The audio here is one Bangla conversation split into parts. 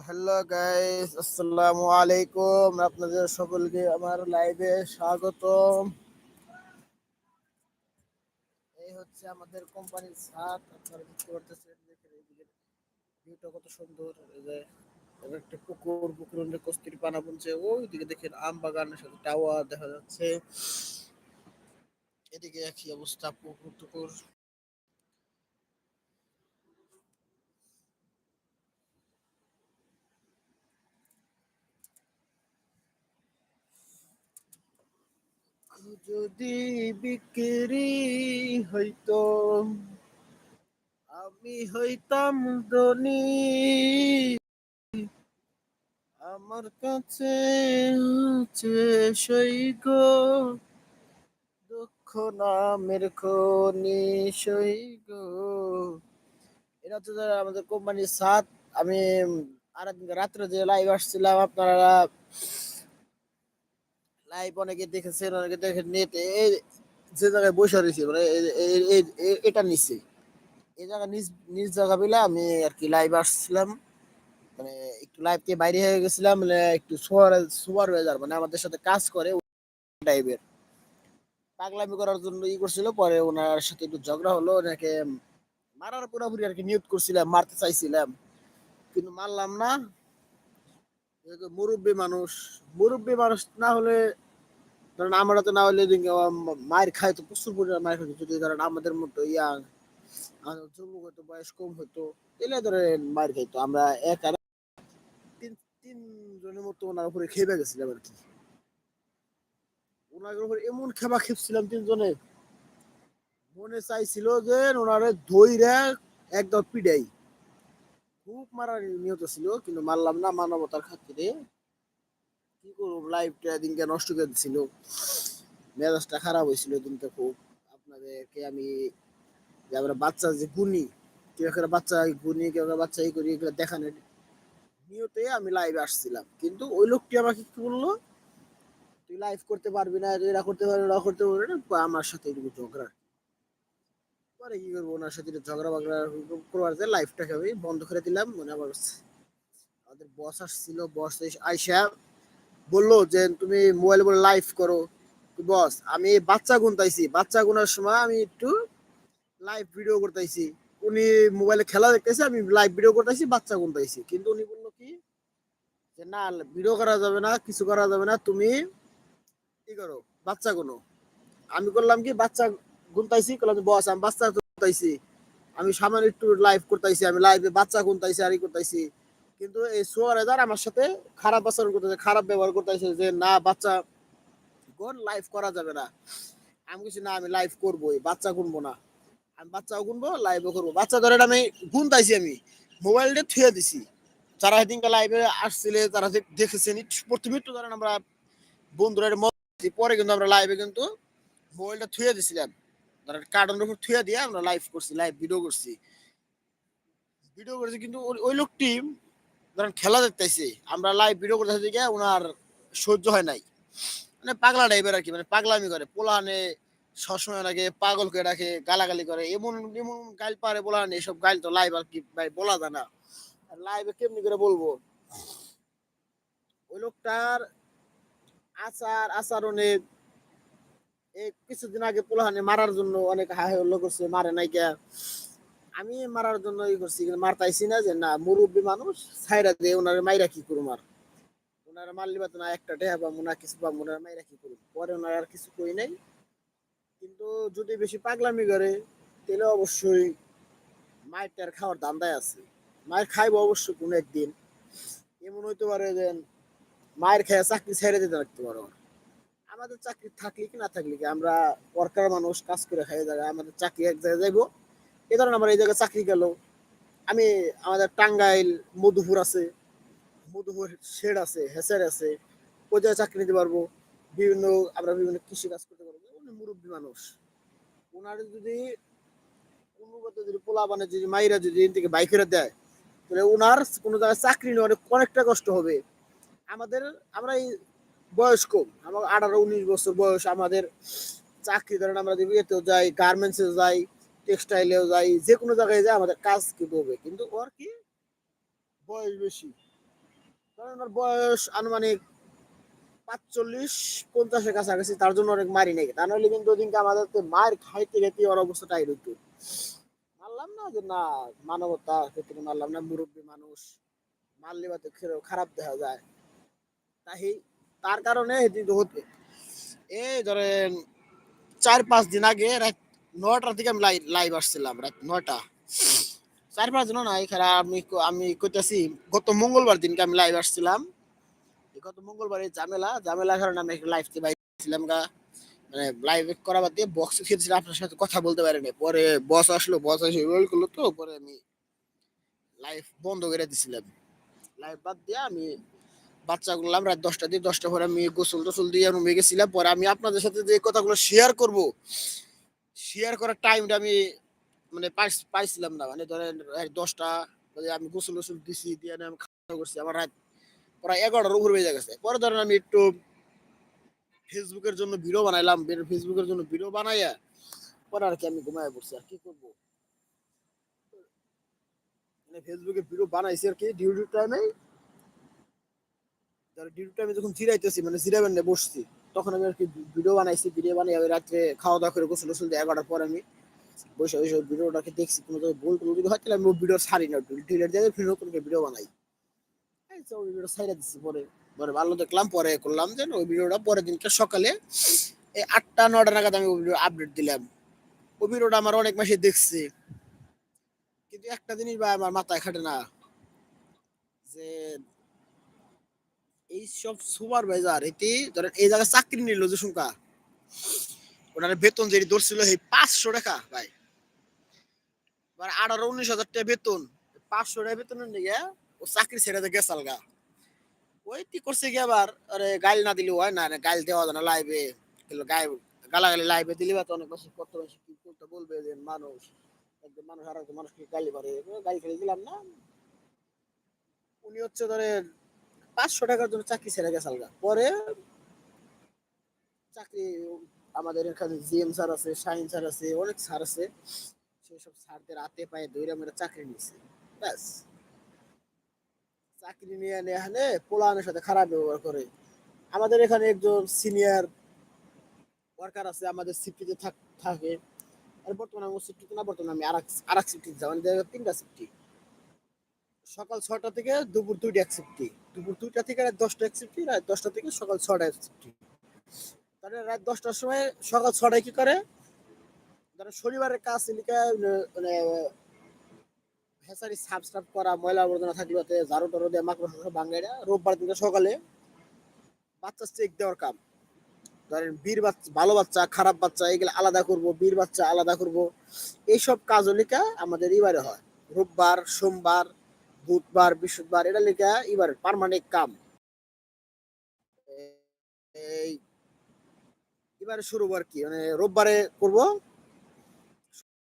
হ্যালো গাইস আসসালামু আলাইকুম। আপনাদের সকলকে আমার লাইভে স্বাগত এই হচ্ছে আমাদের কোম্পানির ছাদ। আপনারা দেখতে পারতেছেন, দেখেন ভিউটা কত সুন্দর। এই যে একটা পুকুর পুকুরের মধ্যে কস্তুরি পানা বুনছে। ওইদিকে দেখেন আম বাগানের সাথে টাওয়ার দেখা যাচ্ছে। এদিকে একই অবস্থা, পুকুর, টুকুর। যদি বিক্রি হইতো, আমি হইতাম ধনী। আমার কাছে আছে সৈগ দুঃখ নামের খনি সৈগ এটা তো যে আমাদের কোম্পানির সাত, আমি আর রাত্রে যে লাইভ আসছিলাম, আপনারা লাইভ অনেকে দেখেছেন, অনেকে দেখেন নেট যে জায়গায় বসে রয়েছে মানে এটা নিচে। এই জায়গা নিজ নিজ জায়গা পেলে আমি আর কি লাইভ আসছিলাম। মানে একটু লাইভ থেকে বাইরে হয়ে গেছিলাম মানে একটু সুপার যার মানে আমাদের সাথে কাজ করে টাইপের পাগলামি করার জন্য ই করছিল, পরে ওনার সাথে একটু ঝগড়া হলো, ওনাকে মারার পুরোপুরি আর কি নিউট করছিলাম, মারতে চাইছিলাম। কিন্তু মারলাম না। মুরব্বী মানুষ মুরব্বী মানুষ না হলে ধরেন আমরা তো না হলে মায়ের খায় তো প্রচুর পরিমাণ মায়ের খাইতো যদি ধরেন আমাদের মতো ইয়া, আমাদের যুবক হয়তো, বয়স কম হতো তাহলে ধরেন মায়ের খাইতো। আমরা এক আর তিন তিন মতো ওনার উপরে খেপে গেছিলাম আর কি। ওনার উপরে এমন খেপা খেপছিলাম তিনজনে। মনে চাইছিল যে ওনারে ধইরা একদম পিডাই। খুব মারার নিয়ত ছিল, কিন্তু মারলাম না মানবতার খাতিরে। কি করব লাইফটা দিনকে নষ্ট করে দিছিল। মেজাজটা খারাপ হয়েছিল দিনটা খুব। আপনাদেরকে আমি যে আমরা বাচ্চা যে গুনি কেউ একটা বাচ্চা গুনি কেউ একটা বাচ্চা এই করি, এগুলো দেখানোর নিয়তে আমি লাইভে আসছিলাম। কিন্তু ওই লোকটি আমাকে কি বলল? তুই লাইভ করতে পারবি না এরা করতে পারবি না করতে পারবি না, আমার সাথে এটুকু ঝগড়া। পরে কি করব, ওনার সাথে ঝগড়া বাগড়া করবার যে লাইফটাকে আমি বন্ধ করে দিলাম। মনে আবার আমাদের বস আসছিল বস আইসা বলল যে, তুমি মোবাইল বলে লাইভ করো। বস আমি বাচ্চা গুনতাইছি। বাচ্চা গুনার সময় আমি একটু লাইভ ভিডিও করতেছি উনি মোবাইলে খেলা দেখতেছে, আমি লাইভ ভিডিও করতেছি বাচ্চা গুনতাইছি। কিন্তু উনি বলল কি, যে, না ভিডিও করা যাবে না, কিছু করা যাবে না, তুমি কি করো, বাচ্চা গুনো। আমি করলাম কি, বাচ্চা গুনতাইছি করলাম যে, বস আমি বাচ্চা গুনতাইছি। আমি সামান্য একটু লাইভ করতেছি আমি লাইভে বাচ্চা গুনতাইছি আর করতেছি কিন্তু এই সোয়ারেদার আমার সাথে খারাপ আচরণ করতেছে খারাপ ব্যবহার করতেছে যে না বাচ্চা কোন লাইভ করা যাবে না। আমি কিছু না আমি লাইভ করবোই বাচ্চা গুনবো না। আমি বাচ্চাও গুনবো লাইভও করব। বাচ্চা ধরেন আমি গুনতাইছি আমি মোবাইলটা থুয়ে দিছি। যারা সেদিনকে লাইভে আসছিলে তারা দেখ- দেখেছেন প্রথমে একটু ধরেন আমরা বন্ধুরা পরে কিন্তু আমরা লাইভে কিন্তু মোবাইলটা থুয়ে দিছিলাম। ধরেন কার্টনের উপর থুয়ে দিয়ে আমরা লাইভ করছি লাইভ ভিডিও করছি। ভিডিও কিন্তু ওই- ধরেন খেলা আমরা লাইভ ভিডিও ওনার সহ্য হয় নাই। মানে পাগলা টাইপের আর কি মানে পাগলামি করে পোলানে সবসময় রাখে, পাগল করে রাখে, গালাগালি করে, এমন এমন গাইল পারে বলান এসব গাইল তো লাইভ আর কি ভাই বলা যায় না। লাইভে কেমনি করে বলব? ওই লোকটার আচার, আচরণে এই কিছুদিন আগে পোলাহানে মারার জন্য অনেক হাই হল্লো করছে, মারে নাই কে। আমি মারার জন্য ই করছি, কিন্তু মারতাইছি না যে, না, মুরব্বী মানুষ, ছাইরা দিয়ে ওনারে মাইরা কি করুম আর? ওনারা মারলি বা না, একটা টেহা বা মুনা, কিছু বা মুনার মাইরা কি করুম? পরে ওনার আর কিছু কই নাই। কিন্তু যদি বেশি পাগলামি করে, তাহলে অবশ্যই মায়ের খাওয়ার দান্দায় আছে। মায়ের খাইবো অবশ্যই কোনো একদিন। এমন হইতে পারে যে মায়ের খেয়ে চাকরি ছেড়ে দিতে রাখতে পারো আমাদের চাকরি থাকলে কি না থাকলে কি? আমরা ওয়ার্কার মানুষ, কাজ করে খাই জায়গায় আমাদের চাকরি এক জায়গায় যাইবো। এই ধরেন আমার এই জায়গায় চাকরি গেল। আমি, আমাদের টাঙ্গাইল, মধুপুর আছে, মধুপুর শেড আছে, হেসার আছে, ওই জায়গায় চাকরি নিতে পারব। বিভিন্ন, আমরা বিভিন্ন কৃষি কাজ করতে পারব। উনি মুরব্বী মানুষ। ওনার যদি কোনো মতে যদি পোলা বানে যদি মাইরা যদি থেকে বাইকেরা দেয়, তাহলে ওনার কোনো জায়গায় চাকরি নেওয়া অনেক অনেকটা কষ্ট হবে। আমাদের আমরা এই বয়স কম আমার আঠারো, উনিশ বছর বয়স আমাদের চাকরি ধরেন আমরা যদি ইয়েতেও যাই গার্মেন্টসে যাই টেক্সটাইলেও যাই, যে কোনো জায়গায় যাই আমাদের কাজ কিন্তু হবে। কিন্তু ওর কি? বয়স বেশি। কারণ ওনার বয়স আনুমানিক পাঁচচল্লিশ, পঞ্চাশের কাছাকাছি, তার জন্য অনেক মারি নেই তা নাহলে কিন্তু ওদিনকে আমাদের মায়ের খাইতে খাইতে ওর অবস্থা টাইট হইতো। মারলাম না যে না, মানবতা ক্ষেত্রে মারলাম না, মুরব্বী মানুষ মারলে বা তো খেরো- খারাপ দেখা যায়। তাই তার কারণে এই ধরেন, চার পাঁচ দিন আগে রাত নয়টার দিকে আমি লাইভ আসছিলাম, রাত নয়টা। চার পাঁচ দিনও না এখানে আমি আমি কইতাছি, গত মঙ্গলবার দিনকে আমি লাইভ আসছিলাম। গত মঙ্গলবারে ঝামেলা, ঝামেলার কারণে আমি লাইভ তে বাইছিলাম গা। মানে লাইভ করা বাদ দিয়ে বক্স খেয়েছিলাম, আপনার সাথে কথা বলতে পারিনি। পরে বস আসলো বস এসে রোল করল তো, পরে আমি লাইভ বন্ধ করে দিছিলাম। লাইভ বাদ দিয়ে আমি বাচ্চা গুলাম রাত দশটা দিয়ে দশটা পরে আমি গোসল টোসল দিয়ে রুমে গেছিলাম। পরে আমি আপনাদের সাথে যে কথাগুলো শেয়ার করব শেয়ার করার টাইমটা আমি মানে পাইছিলাম না। মানে ধরেন দশটা আমি গোসল টোসল দিছি, দিয়ে আমি খাওয়া করছি আমার রাত প্রায় এগারোটার উপর বেজে গেছে। পরে ধরেন আমি একটু ফেসবুকের জন্য ভিডিও বানাইলাম ফেসবুকের জন্য ভিডিও বানাইয়া পরে আর কি আমি ঘুমায় পড়ছি। আর কি করব? ফেসবুকে ভিডিও বানাইছি আর কি ডিউটি টাইমে ডিউটি টাইমে যখন জিরাইতেছি মানে জিরাবেন বসছি, তখন আমি আর কি ভিডিও বানাইছি ভিডিও বানিয়ে আমি রাত্রে খাওয়া দাওয়া করে গোসল গোসল এগারোটার পর আমি বসে বসে ভিডিওটাকে দেখছি, কোনো জায়গায় ভুল টুল যদি হয়, তাহলে আমি ভিডিও ছাড়ি না ডিলেট দিয়ে ফির নতুন ভিডিও বানাই। ওই ভিডিও ছাইড়া দিচ্ছি পরে। পরে ভালো দেখলাম, পরে করলাম যে ওই ভিডিওটা পরের দিনকে সকালে এই আটটা নটা নাগাদ আমি ওই ভিডিও আপডেট দিলাম। ওই ভিডিওটা আমার অনেক মাসে দেখছে। কিন্তু একটা জিনিস ভাই আমার মাথায় খাটে না, যে এই সব সুপারভাইজার এটি ধরেন এই জায়গায় চাকরি নিল যে শুনকা। ওনার বেতন যেটি ধরছিল, সেই পাঁচশো টাকা, ভাই। আঠারো, উনিশ হাজার টাকা বেতন। পাঁচশো টাকা বেতনের নিয়ে ও চাকরি ছেড়ে দিয়ে গেছাল ওই কি করছে কি আবার, আরে গাইল না দিলে হয় না গাইল দেওয়া যায় না লাইভে গাই গালাগালি লাইভে দিলে বা তো অনেক বেশি কত বেশি, কি করতে বলবে যে মানুষ? একদম মানুষ আর একজন মানুষকে গালি পারে গালি খেলে দিলাম না। উনি হচ্ছে ধরেন পাঁচশো টাকার জন্য চাকরি ছেড়ে গেছাল গা পরে চাকরি আমাদের এখানে জিএম স্যার আছে, শাহিন স্যার আছে, অনেক স্যার আছে। সেই সব স্যারদের হাতে পায়ে দৈরা মেরে চাকরি নিছে। ব্যাস। চাকরি নিয়ে এনে এখানে পোলানের সাথে খারাপ ব্যবহার করে। আমাদের এখানে একজন সিনিয়র ওয়ার্কার আছে, আমাদের সিফটিতে থাকে আর বর্তমানে আমার সিফটিতে না, বর্তমানে আমি আরেক সিফটিতে যাই আমাদের জায়গায় তিনটা সিফটি। সকাল ছটা থেকে দুপুর দুইটা এক সিফটি দুপুর দুইটা থেকে রাত দশটা এক সিফটি রাত দশটা থেকে সকাল ছটা এক সিফটি তাহলে রাত দশটার সময় সকাল ছটায় কি করে? ধরো শনিবারের কাজ লিখে মানে হেসারি সাফ সাফ করা, ময়লা আবর্জনা থাকলে ঝাড়ু টাড়ু দিয়ে মাকড় বাঙ্গাইরা রোববার দিনকে সকালে বাচ্চা চেক দেওয়ার কাম। ধরেন বীর বাচ্চা, ভালো বাচ্চা, খারাপ বাচ্চা, এগুলো আলাদা করব, বীর বাচ্চা আলাদা করব। এইসব কাজ লিখা আমাদের এবারে হয়। রোববার, সোমবার বুধবার, বৃহস্পতিবার, এটা লেখা এবার পারমানেন্ট কাম। এই, এবারে শুরু আর কি মানে রোববারে করব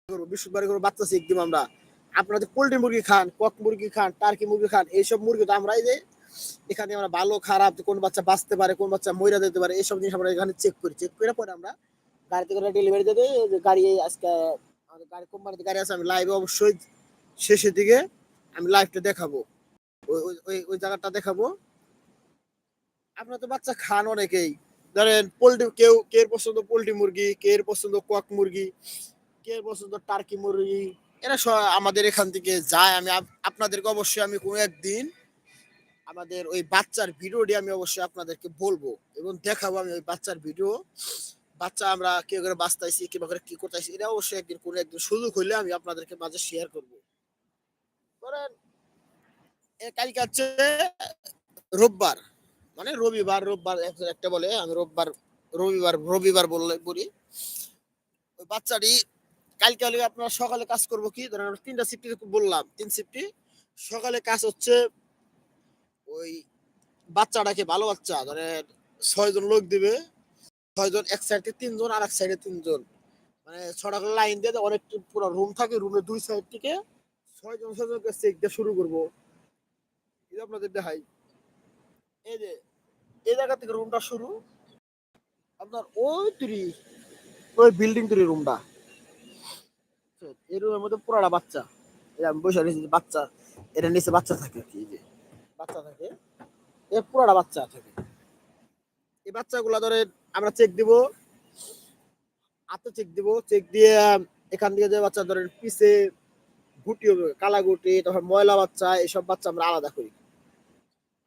করব বৃহস্পতিবারে করব, বাচ্চা চেক দিব আমরা। আপনারা যে পোল্ট্রি মুরগি খান, কক মুরগি খান, টার্কি মুরগি খান, এইসব মুরগি তো আমরা এই যে, এখানে আমরা ভালো, খারাপ কোন বাচ্চা বাঁচতে পারে, কোন বাচ্চা মইরা দিতে পারে, এইসব জিনিস আমরা এখানে চেক করি। চেক করে পরে আমরা গাড়িতে করে ডেলিভারি যে গাড়ি আজকে, আমাদের গাড়ি, কোম্পানিতে গাড়ি আছে, আমি লাইভে অবশ্যই শেষের দিকে আমি লাইভটা দেখাবো। ওই, ওই- ওই জায়গাটা দেখাবো। আপনারা তো বাচ্চা খান অনেকেই। ধরেন পোলট্রি, কেউ কে পছন্দ পোলট্রি মুরগি কে পছন্দ কক মুরগি কে পছন্দ টার্কি মুরগি, এরা সব আমাদের এখান থেকে যায়। আমি আপ- আপনাদেরকে অবশ্যই আমি কোনো একদিন আমাদের ওই বাচ্চার ভিডিওটি আমি অবশ্যই আপনাদেরকে বলব এবং দেখাবো আমি ওই বাচ্চার ভিডিও। বাচ্চা আমরা কি করে বাঁচতাইছি কিবা করে কি করতেছি, এটা অবশ্যই একদিন কোনো একদিন সুযোগ হইলে আমি আপনাদেরকে মাঝে শেয়ার করব। ধরেন কালকে হচ্ছে রোববার মানে রবিবার রোববার একটা বলে আমি রোববার রবিবার রবিবার বললে বলি। ওই বাচ্চাটি কালকে হলে আপনারা সকালে কাজ করব কি? ধরেন তিনটা শিফটি বললাম তিন শিফটি সকালে কাজ হচ্ছে ওই বাচ্চাটাকে ভালো বাচ্চা ধরেন ছয়জন লোক দিবে ছয়জন এক সাইডে তিনজন আর এক সাইডে তিনজন। মানে ছটা লাইন দেয়, অনেক পুরো রুম থাকে রুমের দুই সাইড থেকে ছয়জন ছয়জনকে চেক দিয়ে শুরু করব। এটা আপনাদের দেখাই। এই যে, এই জায়গা থেকে রুমটা শুরু। আপনার ওই তুরি ওই বিল্ডিং তুরি রুমটা এই রুমের মধ্যে পুরাটা বাচ্চা। এই আমি বসে রয়েছি বাচ্চা, এটা নিচে বাচ্চা থাকে আর কি যে বাচ্চা থাকে। এর পুরোটা বাচ্চা থাকে। এই বাচ্চাগুলো ধরেন আমরা চেক দিব। হাতে চেক দিব। চেক দিয়ে এখান থেকে যে বাচ্চা ধরেন পিছে গুটি কালা গুটি, তারপর ময়লা বাচ্চা, এসব বাচ্চা আমরা আলাদা করি।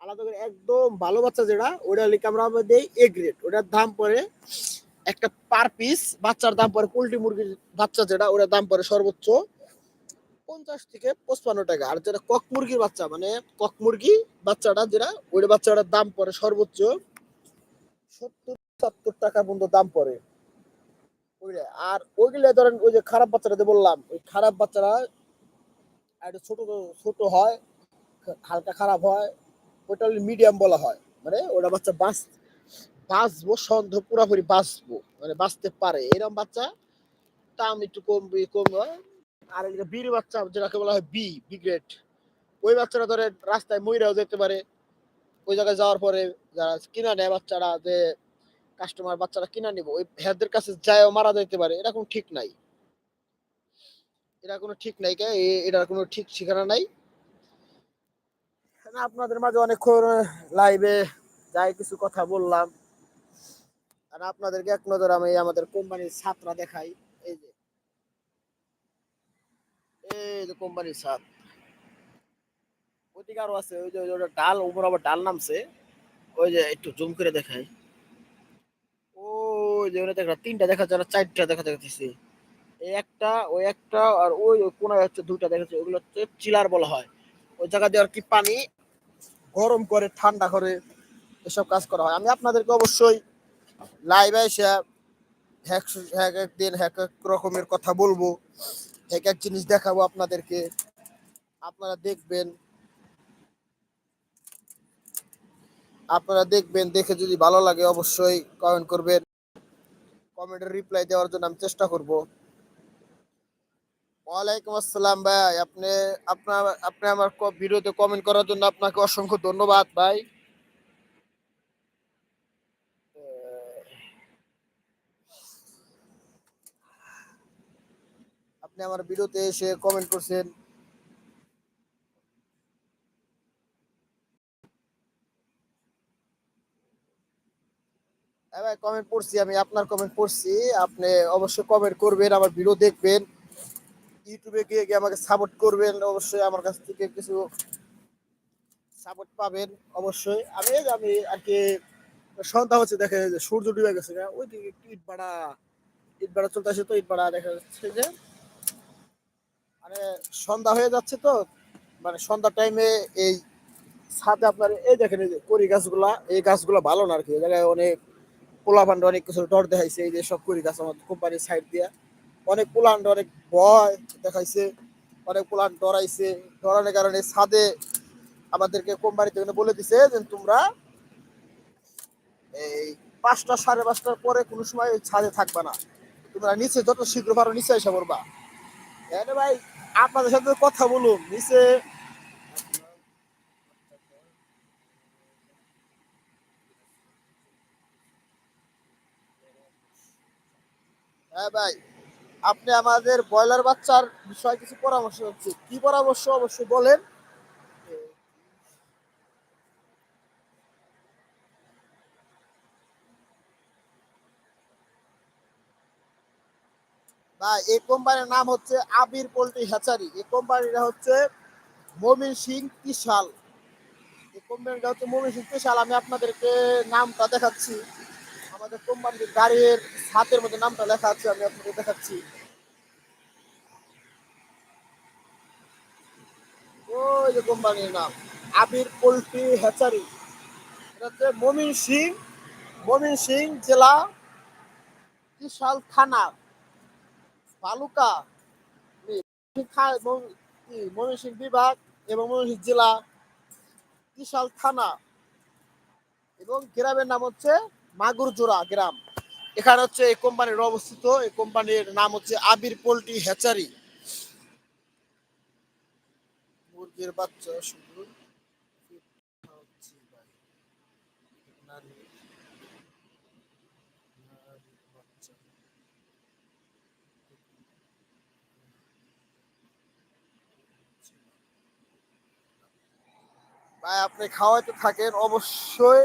আলাদা করে একদম ভালো বাচ্চা যেটা ওটা লিখে আমরা দেই এ গ্রেড ওটার দাম পড়ে একটা পার পিস বাচ্চার দাম পড়ে পোল্ট্রি মুরগির বাচ্চা যেটা, ওটার দাম পড়ে সর্বোচ্চ পঞ্চাশ থেকে পঁচপান্ন টাকা। আর যেটা কক মুরগির বাচ্চা মানে কক মুরগি বাচ্চাটা যেটা ওইটা বাচ্চাটার দাম পড়ে সর্বোচ্চ সত্তর সত্তর টাকা পর্যন্ত দাম পড়ে। আর ওইগুলো ধরেন ওই যে খারাপ বাচ্চাটা যে বললাম, ওই খারাপ বাচ্চারা একটু ছোট ছোট হয়, হালকা খারাপ হয়, ওইটা মিডিয়াম বলা হয়। মানে ওটা বাচ্চা বাঁচ, বাঁচবো, সন্দেহ পুরাপুরি বাঁচবো মানে বাঁচতে পারে। এরকম বাচ্চা, দাম একটু কম কম হয়। আর এটা বীর বাচ্চা, যেটাকে বলা হয় বি বি গ্রেড ওই বাচ্চারা ধরে রাস্তায় ময়রাও যেতে পারে। ওই জায়গায় যাওয়ার পরে যারা কিনা নেয় বাচ্চারা, যে কাস্টমার বাচ্চারা কিনা নিব, ওই হ্যাদের কাছে যায়ও মারা যেতে পারে, এরকম ঠিক নাই। এটা কোনো ঠিক নাই কে? এটার কোনো ঠিক ঠিকানা নাই। আপনাদের মাঝে অনেকক্ষণ লাইভে যাই কিছু কথা বললাম। আর আপনাদেরকে এক নজর আমি আমাদের কোম্পানির ছাত্রা দেখাই। এই যে। এই যে কোম্পানির ছাদ ওইদিকে আরও আছে, ওই যে ওটা ডাল উপর আবার ডাল নামছে। ওই যে, একটু জুম করে দেখাই। ওই যে ওটা দেখা তিনটা দেখা যাচ্ছে চারটা দেখা যাচ্ছে এই একটা ওই একটা, আর ওই কোনায় হচ্ছে দুইটা, দেখা ওগুলো হচ্ছে চিলার বলা হয়। ওই জায়গা দিয়ে আর কি পানি গরম করে, ঠান্ডা করে এসব কাজ করা হয়। আমি আপনাদেরকে অবশ্যই লাইভে এসে এক এক এক দিন এক এক রকমের কথা বলব, এক এক জিনিস দেখাবো আপনাদেরকে। আপনারা দেখবেন আপনারা দেখবেন, দেখে যদি ভালো লাগে অবশ্যই কমেন্ট করবেন। কমেন্টের রিপ্লাই দেওয়ার জন্য আমি চেষ্টা করব। ওয়ালাইকুম আসসালাম ভাই। আপনি, আপনার, আপনি আমার ভিডিওতে কমেন্ট করার জন্য আপনাকে অসংখ্য ধন্যবাদ ভাই। আপনি আমার ভিডিওতে এসে কমেন্ট করছেন। হ্যাঁ ভাই কমেন্ট পড়ছি আমি আপনার কমেন্ট পড়ছি আপনি অবশ্যই কমেন্ট করবেন, আমার ভিডিও দেখবেন। ইউটিউবে গিয়ে গিয়ে আমাকে সাপোর্ট করবেন, অবশ্যই আমার কাছ থেকে কিছু সাপোর্ট পাবেন, অবশ্যই। আমি আমি আর কি সন্ধ্যা হচ্ছে দেখে যে সূর্য ডুবে গেছে ওই দিকে একটু ইট ভাড়া ইট ভাড়া চলতে আসে তো, ইট ভাড়া দেখা যাচ্ছে যে মানে সন্ধ্যা হয়ে যাচ্ছে তো মানে সন্ধ্যা টাইমে এই ছাদে আপনার এই দেখেন এই যে করি গাছগুলা, এই গাছগুলো ভালো না আর কি জায়গায় অনেক পোলা ফান্ড অনেক কিছু ডর দেখাইছে, এই যে সব করি গাছ আমার কোম্পানির সাইড দিয়া। অনেক পোলান্ড অনেক ভয় দেখাইছে, অনেক পোলান ডরাইছে। ডরানোর কারণে ছাদে আমাদেরকে কোম্পানি থেকে বলে দিছে যে তোমরা এই পাঁচটা সাড়ে পাঁচটার পরে কোনো সময় ওই ছাদে থাকবে না। তোমরা নিচে যত শীঘ্র পারো নিচে এসে পড়বা। হ্যাঁ ভাই, আপনাদের সাথে কথা বলুন, নিচে হ্যাঁ ভাই। আপনি আমাদের ব্রয়লার বাচ্চার বিষয়ে কিছু পরামর্শ হচ্ছে। কি পরামর্শ অবশ্যই বলেন। এই কোম্পানির নাম হচ্ছে আবির পোল্ট্রি হ্যাচারি। এই কোম্পানিটা হচ্ছে মমিন সিং তিশাল এই কোম্পানিটা হচ্ছে মমিন সিং তিশাল আমি আপনাদেরকে নামটা দেখাচ্ছি। আমাদের কোম্পানির গাড়ির হাতের মধ্যে নামটা লেখা আছে, আমি আপনাদের দেখাচ্ছি। ওই যে কোম্পানির নাম, আবির পোল্ট্রি হ্যাচারি। এটা হচ্ছে মমিন সিং মমিন সিং জেলা ত্রিশাল থানা, বালুকা। ময়মনসিং বিভাগ এবং ময়মনসিং জেলা ত্রিশাল থানা। এবং গ্রামের নাম হচ্ছে মাগুরজোড়া গ্রাম। এখানে হচ্ছে এই কোম্পানির অবস্থিত, এই কোম্পানির নাম হচ্ছে আবির পোল্ট্রি হ্যাচারি। মুরগির বাচ্চা শুধু ভাই। আপনি খাওয়াইতে থাকেন, অবশ্যই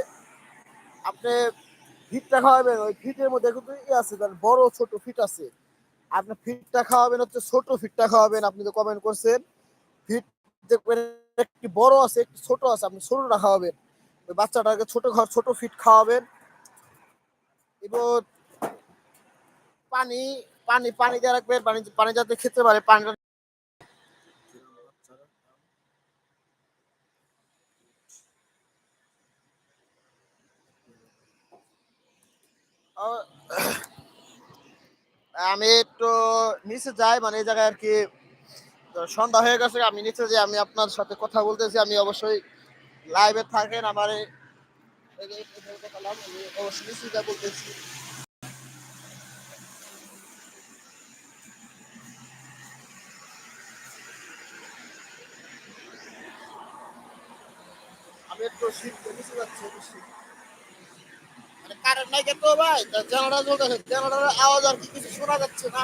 আপনি ফিটটা খাওয়াবেন, ওই ফিটের মধ্যে কিন্তু ই আছে, তার বড় ছোট ফিট আছে আপনি ফিটটা খাওয়াবেন, হচ্ছে ছোট ফিটটা খাওয়াবেন, আপনি তো কমেন্ট করছেন ফিট একটি বড় আছে, একটি ছোট আছে, আপনি ছোটটা খাওয়াবেন। ওই বাচ্চাটাকে ছোট ঘর ছোট ফিট খাওয়াবেন। এবার পানি পানি পানি দিয়ে রাখবেন, পানি পানি যাতে খেতে পারে পানিটা আমি একটু নিচে যাই মানে এই জায়গায় আর কি তো সন্ধ্যা হয়ে গেছে, আমি নিচে যে আমি আপনার সাথে কথা বলতেছি, আমি অবশ্যই লাইভে থাকেন, আমার বলতেছি। আমি একটু শীত নিচে যাচ্ছি বেশি মানে কারেন্ট নাই তো ভাই জানালা চলতেছে জানালার আওয়াজ আর কি কিছু শোনা যাচ্ছে না।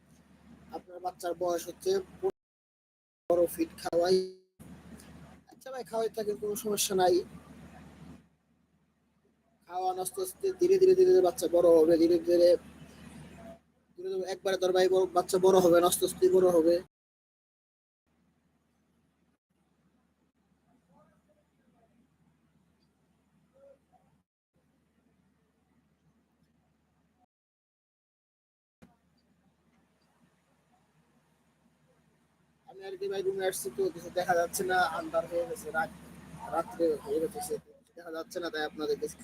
আপনার বাচ্চার বয়স হচ্ছে বড় ফিট খাওয়াই। আচ্ছা ভাই, খাওয়াই থাকেন কোনো সমস্যা নাই। খাওয়ান আস্তে আস্তে ধীরে ধীরে ধীরে ধীরে বাচ্চা বড় হবে, ধীরে ধীরে ধীরে ধীরে একবারে তোর ভাই বাচ্চা বড় হবে আস্তে আস্তে বড় হবে। ভাই রুমে আসছি তো কিছু দেখা যাচ্ছে না, আন্ধার হয়ে গেছে, রাত রাত্রে হয়ে গেছে দেখা যাচ্ছে না তাই আপনাদের কাছে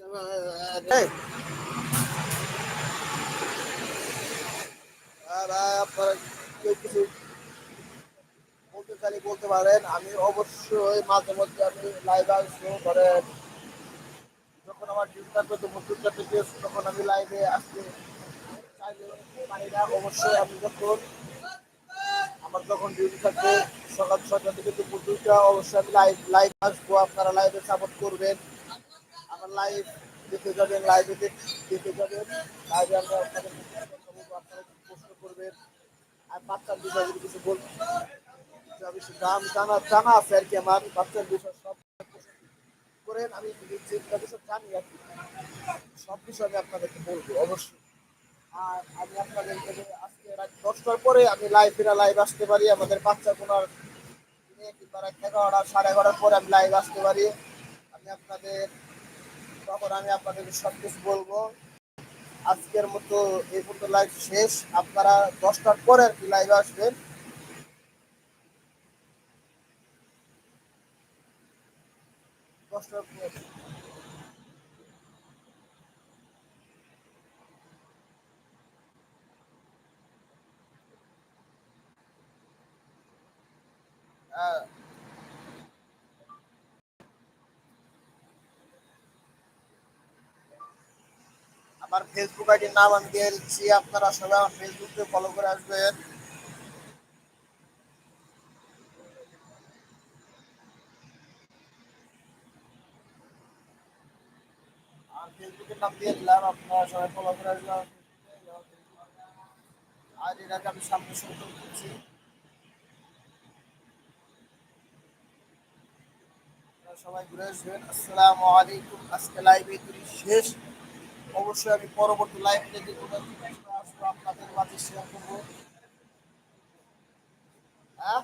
আপনারা বলতে পারেন। আমি অবশ্যই মাঝে মধ্যে আমি লাইভ আসব। ধরে যখন আমার ডিউটি থাকবে, তো মজুরটা থেকে তখন আমি লাইভে আসতে চাইলে পারি না, অবশ্যই আমি যখন আমার যখন ডিউটি থাকবে, সকাল ছয়টা থেকে দুপুর দুইটা, অবশ্যই আমি লাইভ লাইভ আসব। আপনারা লাইভে সাপোর্ট করবেন। লাইভ দেখে যাবেন লাইভে দেখে যাবেন। লাইভে আমরা আপনাদের আপনারা প্রশ্ন করবেন? আর বাচ্চার বিষয়ে যদি কিছু বল যা দাম জানা জানা আছে আর কি আমার, বাচ্চার বিষয় সব করেন, আমি যেটা বিষয় জানি আর কি, সব বিষয় আমি আপনাদেরকে বলব, অবশ্যই। আর আমি আপনাদেরকে আজকে রাত দশটার পরে আমি লাইভ এরা লাইভ আসতে পারি, আমাদের বাচ্চা কোনার কিংবা এগারোটা, সাড়ে এগারোটার পরে আমি লাইভ আসতে পারি। আমি আপনাদের তখন আমি আপনাদেরকে সব কিছু বলব। আজকের মতো এই পর্যন্ত লাইভ শেষ। আপনারা দশটার পরে আর কি লাইভ আসবেন। দশটার পরে। ফেসবুক আইডির নাম আমি দিয়ে দিচ্ছি, আপনারা সবাই আমার ফেসবুকে ফলো করে আসবেন। আর নাম দিয়ে আপনারা সবাই ফলো করে আসবেন। আর আমি সবাই ঘুরে আসবেন। আসসালামু আলাইকুম। আজকে লাইভে শেষ। অবশ্যই আমি পরবর্তী লাইভ থেকে আসব আপনাদের মাঝে শেয়ার করব। হ্যাঁ?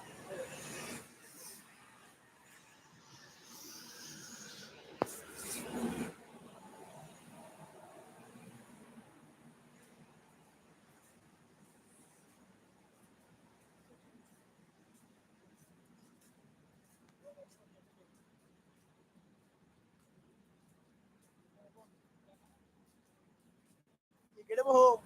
ਕਿਹੜੇ ਉਹ